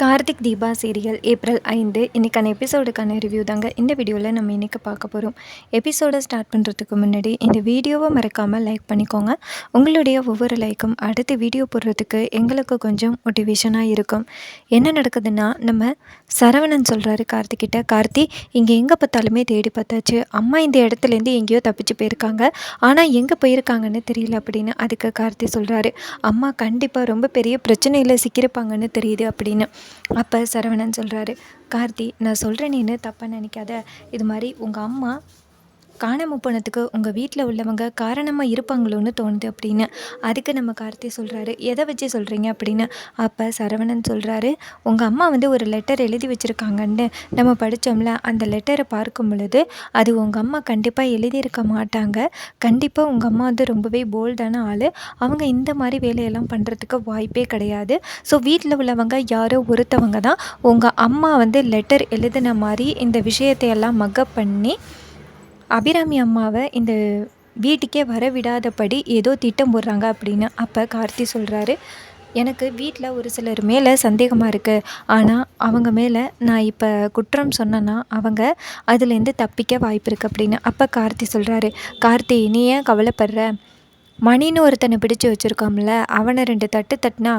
Karthik Deepa serial April ஐந்து. இன்றைக்கான எபிசோடுக்கான review தாங்க. இந்த வீடியோவில் நம்ம இன்றைக்கி பார்க்க போகிறோம் எபிசோடை ஸ்டார்ட் பண்ணுறதுக்கு முன்னாடி இந்த வீடியோவை மறக்காமல் லைக் பண்ணிக்கோங்க. உங்களுடைய ஒவ்வொரு லைக்கும் அடுத்து வீடியோ போடுறதுக்கு எங்களுக்கு கொஞ்சம் மோட்டிவேஷனாக இருக்கும். என்ன நடக்குதுன்னா நம்ம சரவணன் சொல்கிறாரு கார்த்திக்கிட்ட கார்த்தி இங்கே எங்கே பார்த்தாலுமே தேடி பார்த்தாச்சு. அம்மா இந்த இடத்துலேருந்து எங்கேயோ தப்பிச்சு போயிருக்காங்க. ஆனால் எங்கே போயிருக்காங்கன்னு தெரியல அப்படின்னு அதுக்கு கார்த்தி சொல்கிறாரு அம்மா கண்டிப்பாக ரொம்ப பெரிய பிரச்சனையில் சிக்கியிருப்பாங்கன்னு தெரியுது அப்படின்னு. அப்போ சரவணன் சொல்கிறாரு கார்த்தி நான் சொல்கிறேன் சொல்கிறேன்னு தப்பாக நினைக்காத. இது மாதிரி உங்கள் அம்மா காணாமல் போனதுக்கு உங்கள் வீட்டில் உள்ளவங்க காரணமாக இருப்பாங்களோன்னு தோணுது அப்படின்னு. அதுக்கு நம்ம கார்த்தி சொல்கிறாரு எதை வச்சு சொல்கிறீங்க அப்படின்னு? அப்போ சரவணன் சொல்கிறாரு உங்கள் அம்மா வந்து ஒரு லெட்டர் எழுதி வச்சுருக்காங்கன்னு நம்ம படித்தோம்ல அந்த லெட்டரை பார்க்கும் பொழுது அது உங்கள் அம்மா கண்டிப்பாக எழுதியிருக்க மாட்டாங்க. கண்டிப்பாக உங்கள் அம்மா வந்து ரொம்பவே போல்டான ஆள். அவங்க இந்த மாதிரி வேலையெல்லாம் பண்ணுறதுக்கு வாய்ப்பே கிடையாது. ஸோ வீட்டில் உள்ளவங்க யாரோ ஒருத்தவங்க தான் உங்கள் அம்மா வந்து லெட்டர் எழுதின மாதிரி இந்த விஷயத்தையெல்லாம் மக்கப் பண்ணி அபிராமி அம்மாவை இந்த வீட்டுக்கே வர விடாதபடி ஏதோ திட்டம் போடுறாங்க அப்படின்னு அப்போ கார்த்தி சொல்கிறாரு எனக்கு வீட்டில் ஒரு சிலர் மேலே சந்தேகமாக இருக்குது ஆனால் அவங்க மேலே நான் இப்போ குற்றம் சொன்னேன்னா அவங்க அதுலேருந்து தப்பிக்க வாய்ப்பு இருக்குது அப்படின்னு அப்போ கார்த்தி சொல்கிறாரு கார்த்தி நீ ஏன் கவலைப்படுற? மணின்னு ஒருத்தனை பிடிச்சி வச்சுருக்கோம்ல அவனை ரெண்டு தட்டு தட்டினா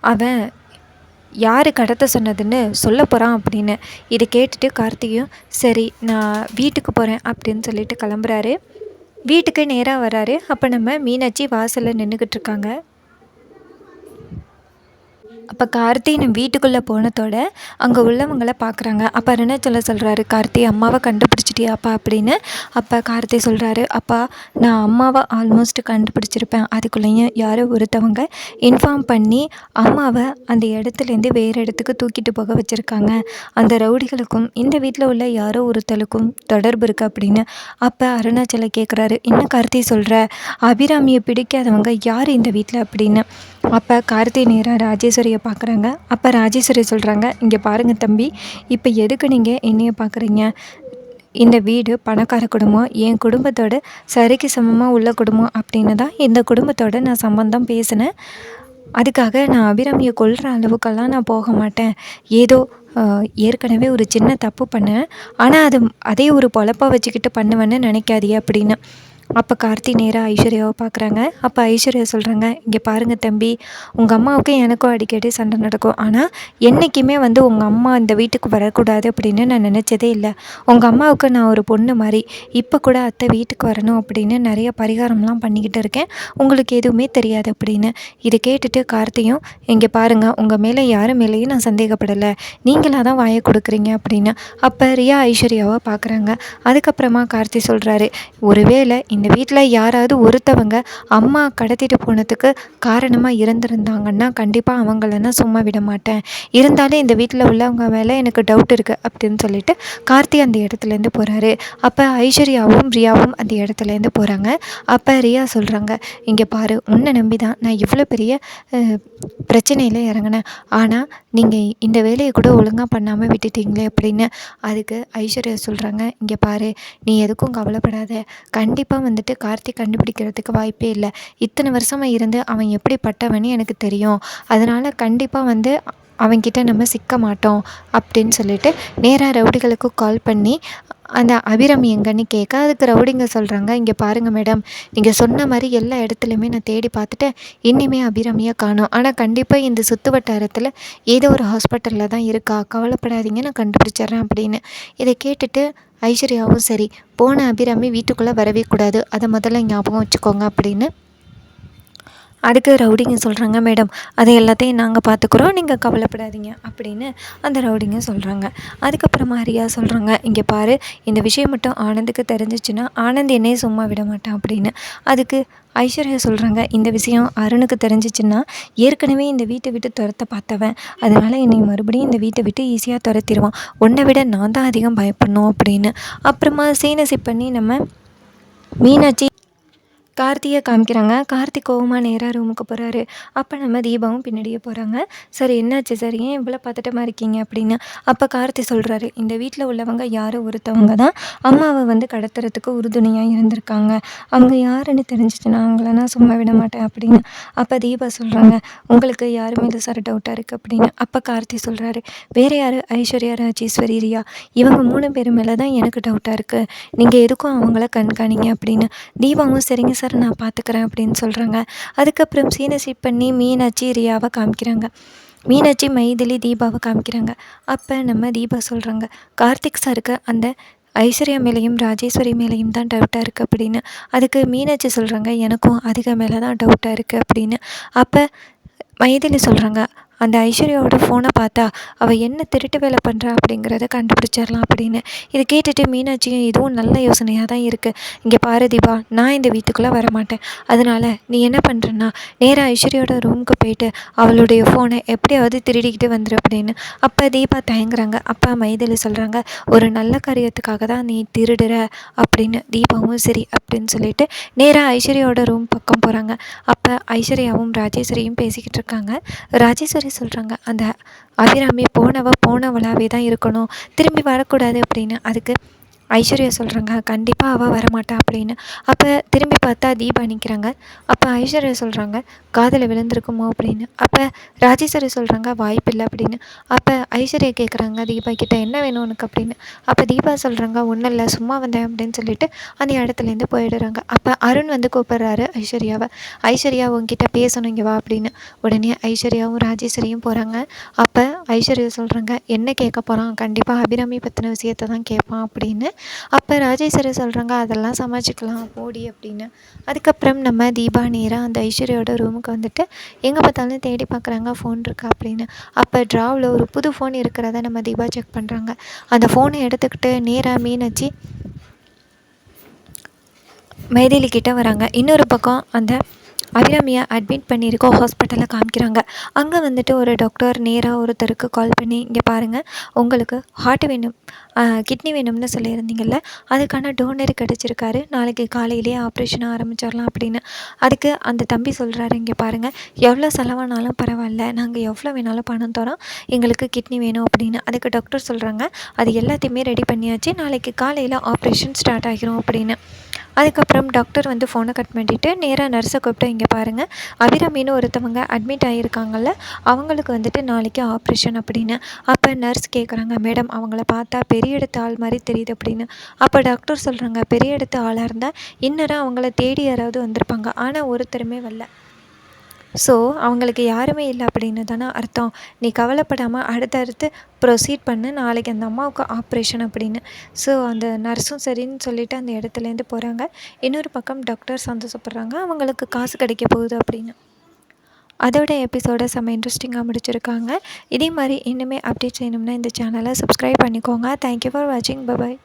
அவன் யார் கடத்த சொன்னதுன்னு சொல்ல போகிறான் அப்படின்னு இதை கேட்டுட்டு கார்த்தியும் சரி நான் வீட்டுக்கு போகிறேன் அப்படின்னு சொல்லிட்டு கிளம்புறாரு. வீட்டுக்கு நேராக வராரு. அப்போ நம்ம மீனாட்சி வாசலில் நின்றுக்கிட்டு இருக்காங்க. அப்போ கார்த்தின்னு வீட்டுக்குள்ளே போனதோட அங்கே உள்ளவங்களை பார்க்குறாங்க அப்போ அருணாச்சல சொல்கிறாரு கார்த்தி அம்மாவை கண்டுபிடிச்சிட்டியாப்பா அப்படின்னு. அப்போ கார்த்தி சொல்கிறாரு அப்பா நான் அம்மாவை ஆல்மோஸ்ட் கண்டுபிடிச்சிருப்பேன். அதுக்குள்ளேயும் யாரோ ஒருத்தவங்க இன்ஃபார்ம் பண்ணி அம்மாவை அந்த இடத்துலேருந்து வேறு இடத்துக்கு தூக்கிட்டு போக வச்சுருக்காங்க. அந்த ரவுடிகளுக்கும் இந்த வீட்டில் உள்ள யாரோ ஒருத்தலுக்கும் தொடர்பு இருக்குது அப்படின்னு. அப்போ அருணாச்சல கேட்குறாரு என்ன கார்த்தி சொல்கிற அபிராமியை பிடிக்காதவங்க யார் இந்த வீட்டில் அப்படின்னு. அப்போ கார்த்தி நேராக ராஜேஸ்வரியை பார்க்குறாங்க அப்போ ராஜேஸ்வரி சொல்கிறாங்க இங்கே பாருங்கள் தம்பி இப்போ எதுக்கு நீங்கள் என்னைய பார்க்குறீங்க இந்த வீடு பணக்கார குடும்பம் என் குடும்பத்தோட சரிக்கு சமமாக உள்ள குடும்பம் அப்படின்னு தான் இந்த குடும்பத்தோட நான் சம்பந்தம் பேசினேன். அதுக்காக நான் அபிராமியை கொள்கிற அளவுக்கெல்லாம் நான் போக மாட்டேன். ஏதோ ஏற்கனவே ஒரு சின்ன தப்பு பண்ணேன். ஆனால் அது அதே ஒரு பொழப்பாக வச்சுக்கிட்டு பண்ணுவேன்னு நினைக்காதீ அப்படின்னு. அப்போ கார்த்தி நேராக ஐஸ்வர்யாவை பார்க்குறாங்க அப்போ ஐஸ்வர்யா சொல்கிறாங்க இங்கே பாருங்கள் தம்பி உங்கள் அம்மாவுக்கும் எனக்கும் அடிக்கடி சண்டை நடக்கும். ஆனால் என்றைக்குமே வந்து உங்கள் அம்மா இந்த வீட்டுக்கு வரக்கூடாது அப்படின்னு நான் நினச்சதே இல்லை. உங்கள் அம்மாவுக்கு நான் ஒரு பொண்ணு மாதிரி இப்போ கூட அத்தை வீட்டுக்கு வரணும் அப்படின்னு நிறைய பரிகாரம்லாம் பண்ணிக்கிட்டு இருக்கேன். உங்களுக்கு எதுவுமே தெரியாது அப்படின்னு இதை கேட்டுட்டு கார்த்தியும் இங்கே பாருங்கள் உங்கள் மேலே யாரும் மேலேயும் நான் சந்தேகப்படலை. நீங்களாக தான் வாயை கொடுக்குறீங்க அப்படின்னு அப்போ ரியா ஐஸ்வர்யாவை பார்க்குறாங்க அதுக்கப்புறமா கார்த்தி சொல்கிறாரு ஒருவேளை இந்த வீட்டில் யாராவது ஒருத்தவங்க அம்மா கடத்திட்டு போனதுக்கு காரணமாக இருந்திருந்தாங்கன்னா கண்டிப்பாக அவங்கள நான் சும்மா விட மாட்டேன். இருந்தாலும் இந்த வீட்டில் உள்ளவங்க மேலே எனக்கு டவுட் இருக்குது அப்படின்னு சொல்லிட்டு கார்த்தி அந்த இடத்துலேருந்து போகிறாரு அப்போ ஐஸ்வர்யாவும் ரியாவும் அந்த இடத்துலேருந்து போகிறாங்க அப்போ ரியா சொல்கிறாங்க இங்கே பாரு உன்னை நம்பி தான் நான் இவ்வளோ பெரிய பிரச்சனையில் இறங்கினேன். ஆனால் நீங்கள் இந்த வேலையை கூட ஒழுங்காக பண்ணாமல் விட்டுட்டீங்களே அப்படின்னு அதுக்கு ஐஸ்வர்யா சொல்கிறாங்க இங்கே பாரு நீ எதுக்கும் கவலைப்படாத. கண்டிப்பாக வந்துட்டு கார்த்திக் கண்டுபிடிக்கிறதுக்கு வாய்ப்பே இல்லை. இத்தனை வருஷமாக இருந்து அவன் எப்படிப்பட்டவன்னு எனக்கு தெரியும். அதனால் கண்டிப்பாக வந்து அவன்கிட்ட நம்ம சிக்க மாட்டோம் அப்படின்னு சொல்லிட்டு நேராக ரவுடிகளுக்கு கால் பண்ணி அந்த அபிராமி எங்கன்னு கேட்க அதுக்கு ரவுடிங்க சொல்கிறாங்க இங்கே பாருங்கள் மேடம். நீங்கள் சொன்ன மாதிரி எல்லா இடத்துலையுமே நான் தேடி பார்த்துட்டேன் இன்னுமே அபிராமியாக காணும். ஆனால் கண்டிப்பாக இந்த சுற்று வட்டாரத்தில் ஏதோ ஒரு ஹாஸ்பிட்டலில் தான் இருக்கா? கவலைப்படாதீங்க. நான் கண்டுபிடிச்சிட்றேன் அப்படின்னு இதை கேட்டுட்டு ஐஸ்வர்யாவும் சரி போன அபிராமி வீட்டுக்குள்ளே வரவே கூடாது. அதை முதல்ல ஞாபகம் வச்சுக்கோங்க அப்படின்னு அதுக்கு ரவுடிங்க சொல்கிறாங்க மேடம் அதை எல்லாத்தையும் நாங்கள் பார்த்துக்குறோம் நீங்கள் கவலைப்படாதீங்க. அப்படின்னு அந்த ரவுடிங்க சொல்கிறாங்க அதுக்கப்புறமா ஹரியா சொல்கிறாங்க இங்கே பாரு இந்த விஷயம் மட்டும் ஆனந்துக்கு தெரிஞ்சிச்சுன்னா ஆனந்த் என்னையே சும்மா விட மாட்டான். அப்படின்னு. அதுக்கு ஐஸ்வர்யா சொல்கிறாங்க இந்த விஷயம் அருணுக்கு தெரிஞ்சிச்சுன்னா ஏற்கனவே இந்த வீட்டை விட்டு துரத்த பார்த்தவன். அதனால் என்னை மறுபடியும் இந்த வீட்டை விட்டு ஈஸியாக துரத்திடுவான். உன்னை விட நான் தான் அதிகம் பயப்படணும். அப்படின்னு. அப்புறமா சீனசி பண்ணி நம்ம மீனாட்சி கார்த்தியை காமிக்கிறாங்க. கார்த்தி கோவமாக நேராக ரூமுக்கு போகிறாரு அப்போ நம்ம தீபாவும் பின்னாடியே போகிறாங்க சார் என்னாச்சு சார்? ஏன் இவ்வளோ பதட்டமாக இருக்கீங்க? அப்படின்னு. அப்போ கார்த்தி சொல்கிறாரு இந்த வீட்டில் உள்ளவங்க யாரோ ஒருத்தவங்க தான். அம்மாவை வந்து கடத்துறதுக்கு உறுதுணையாக இருந்திருக்காங்க. அவங்க யாருன்னு தெரிஞ்சிச்சுன்னா அவங்கள நான் சும்மா விட மாட்டேன். அப்படின்னு. அப்போ தீபா சொல்கிறாங்க உங்களுக்கு யார் மீது சார் டவுட்டாக இருக்குது அப்படின்னு. அப்போ கார்த்தி சொல்கிறாரு வேறு யார்? ஐஸ்வர்யா ராஜேஸ்வரி ரியா. இவங்க மூணு பேர் மேலே தான் எனக்கு டவுட்டாக இருக்குது நீங்கள் எதுக்கும் அவங்கள கண்காணிங்க. அப்படின்னு. தீபாவும் சரிங்க சார். சார் நான் பார்த்துக்குறேன் அப்படின்னு சொல்கிறாங்க அதுக்கப்புறம் சீனை சீட் பண்ணி மீனாட்சி ரியாவை காமிக்கிறாங்க. மீனாட்சி மைதிலி தீபாவை காமிக்கிறாங்க. அப்போ நம்ம தீபா சொல்கிறாங்க கார்த்திக் சாருக்கு அந்த ஐஸ்வர்யா மேலேயும் ராஜேஸ்வரி மேலேயும் தான் டவுட்டாக இருக்குது அப்படின்னு. அதுக்கு மீனாட்சி சொல்கிறாங்க எனக்கும் அதிக மேலே தான் டவுட்டாக இருக்குது அப்படின்னு. அப்போ மைதிலி சொல்கிறாங்க அந்த ஐஸ்வர்யாவோட ஃபோனை பார்த்தா அவள் என்ன திருட்டு வேலை பண்ணுறா அப்படிங்கிறத கண்டுபிடிச்சிடலாம் அப்படின்னு. இதை கேட்டுட்டு மீனாட்சியும் இதுவும் நல்ல யோசனையாக தான் இருக்குது இங்கே பாரு தீபா நான் இந்த வீட்டுக்குள்ளே வரமாட்டேன். அதனால் நீ என்ன பண்ணுறன்னா நேராக ஐஸ்வர்யோட ரூமுக்கு போயிட்டு அவளுடைய ஃபோனை எப்படியாவது திருடிக்கிட்டு வந்துடு அப்படின்னு. அப்போ தீபா தயங்குறாங்க. அப்பா மைதலி சொல்கிறாங்க ஒரு நல்ல காரியத்துக்காக தான் நீ திருடுற அப்படின்னு. தீபாவும் சரி அப்படின்னு சொல்லிட்டு நேராக ஐஸ்வர்யாவோட ரூம் பக்கம் போகிறாங்க அப்போ ஐஸ்வர்யாவும் ராஜேஸ்வரியும் பேசிக்கிட்டு இருக்காங்க. ராஜேஸ்வரி சொல்கிறாங்க அந்த அபிராமி போனவ போனவளாகவே தான் இருக்கணும். திரும்பி வரக்கூடாது அப்படின்னு. அதுக்கு ஐஸ்வர்யா சொல்கிறாங்க கண்டிப்பாக அவள் வரமாட்டா அப்படின்னு. அப்போ திரும்பி பார்த்தா தீபா நிற்கிறாங்க அப்போ ஐஸ்வர்யா சொல்கிறாங்க காதில் விழுந்திருக்குமோ அப்படின்னு. அப்போ ராஜேஸ்வரி சொல்கிறாங்க வாய்ப்பில்லை அப்படின்னு. அப்போ ஐஸ்வர்யா கேட்குறாங்க தீபா கிட்ட என்ன வேணும் உனக்கு? அப்படின்னு. அப்போ தீபா சொல்கிறாங்க ஒன்றும் இல்லை சும்மா வந்தேன் அப்படின்னு சொல்லிட்டு அந்த இடத்துலேருந்து போயிடுறாங்க. அப்போ அருண் வந்து கூப்பிட்றாரு ஐஸ்வர்யாவை. ஐஸ்வர்யா உங்ககிட்ட பேசணும் இங்கே வா அப்படின்னு. உடனே ஐஸ்வர்யாவும் ராஜேஸ்வரியும் போகிறாங்க அப்போ ஐஸ்வர்யா சொல்கிறாங்க என்ன கேட்க போகிறான் கண்டிப்பாக அபிராமி பற்றின விஷயத்தை தான் கேட்பான் அப்படின்னு. அப்போ ராஜேஸ்வரி சொல்கிறாங்க அதெல்லாம் சமாளிச்சுக்கலாம் போடி அப்படின்னு. அதுக்கப்புறம் நம்ம தீபா நேராக அந்த ஐஸ்வர்யோட ரூமுக்கு வந்துட்டு எங்கே பார்த்தாலும் தேடி பார்க்குறாங்க ஃபோன் இருக்கா? அப்படின்னு. அப்போ ட்ராவில் ஒரு புது ஃபோன் இருக்கிறத நம்ம தீபா செக் பண்ணுறாங்க அந்த ஃபோனை எடுத்துக்கிட்டு நேராக மீனச்சி மைதிலி கிட்டே வராங்க. இன்னொரு பக்கம் அந்த அபிராமியை அட்மிட் பண்ணியிருக்கோம் ஹாஸ்பிட்டலில் காமிக்கிறாங்க. அங்கே வந்துட்டு ஒரு டாக்டர் நேராக ஒருத்தருக்கு கால் பண்ணி இங்கே பாருங்கள் உங்களுக்கு ஹார்ட் வேணும் கிட்னி வேணும்னு சொல்லியிருந்தீங்கல்ல அதுக்கான டோனர் கிடச்சிருக்காரு. நாளைக்கு காலையிலேயே ஆப்ரேஷன் ஆரம்பிச்சிடலாம் அப்படின்னு. அதுக்கு அந்த தம்பி சொல்கிறாரு இங்கே பாருங்கள் எவ்வளோ செலவானாலும் பரவாயில்ல நாங்கள் எவ்வளோ வேணாலும் பணம் தரோம் எங்களுக்கு கிட்னி வேணும் அப்படின்னு. அதுக்கு டாக்டர் சொல்கிறாங்க அது எல்லாத்தையுமே ரெடி பண்ணியாச்சு நாளைக்கு காலையில் ஆப்ரேஷன் ஸ்டார்ட் ஆகிரும் அப்படின்னு. அதுக்கப்புறம் டாக்டர் வந்து ஃபோனை கட் பண்ணிவிட்டு நேராக நர்ஸை கூப்பிட்டு இங்கே பாருங்கள் அபிராமின்னு ஒருத்தவங்க அட்மிட் ஆகியிருக்காங்கல்ல அவங்களுக்கு வந்துட்டு நாளைக்கு ஆப்ரேஷன் அப்படின்னு. அப்போ நர்ஸ் கேட்குறாங்க மேடம் அவங்கள பார்த்தா பெரிய இடத்து ஆள் மாதிரி தெரியுது அப்படின்னு. அப்போ டாக்டர் சொல்கிறாங்க பெரிய இடத்து ஆளாக இருந்தால் இன்னும் அவங்கள தேடி யாராவது வந்திருப்பாங்க. ஆனால் ஒருத்தருமே வரல. ஸோ அவங்களுக்கு யாருமே இல்லை அப்படின்னு தானே அர்த்தம். நீ கவலைப்படாமல் அடுத்தடுத்து ப்ரொசீட் பண்ணு. நாளைக்கு அந்த அம்மாவுக்கு ஆப்ரேஷன் அப்படின்னு. ஸோ அந்த நர்ஸும் சரின்னு சொல்லிவிட்டு அந்த இடத்துலேருந்து போகிறாங்க இன்னொரு பக்கம் டாக்டர் சந்தோஷப்படுறாங்க. அவங்களுக்கு காசு கிடைக்க போகுது அப்படின்னு. அதோட எபிசோடை செம்ம இன்ட்ரெஸ்டிங்காக முடிச்சிருக்காங்க. இதே மாதிரி இன்னுமே அப்டேட் செய்யணும்னா இந்த சேனலை சப்ஸ்கிரைப் பண்ணிக்கோங்க. தேங்க்யூ ஃபார் வாட்சிங் பபாய்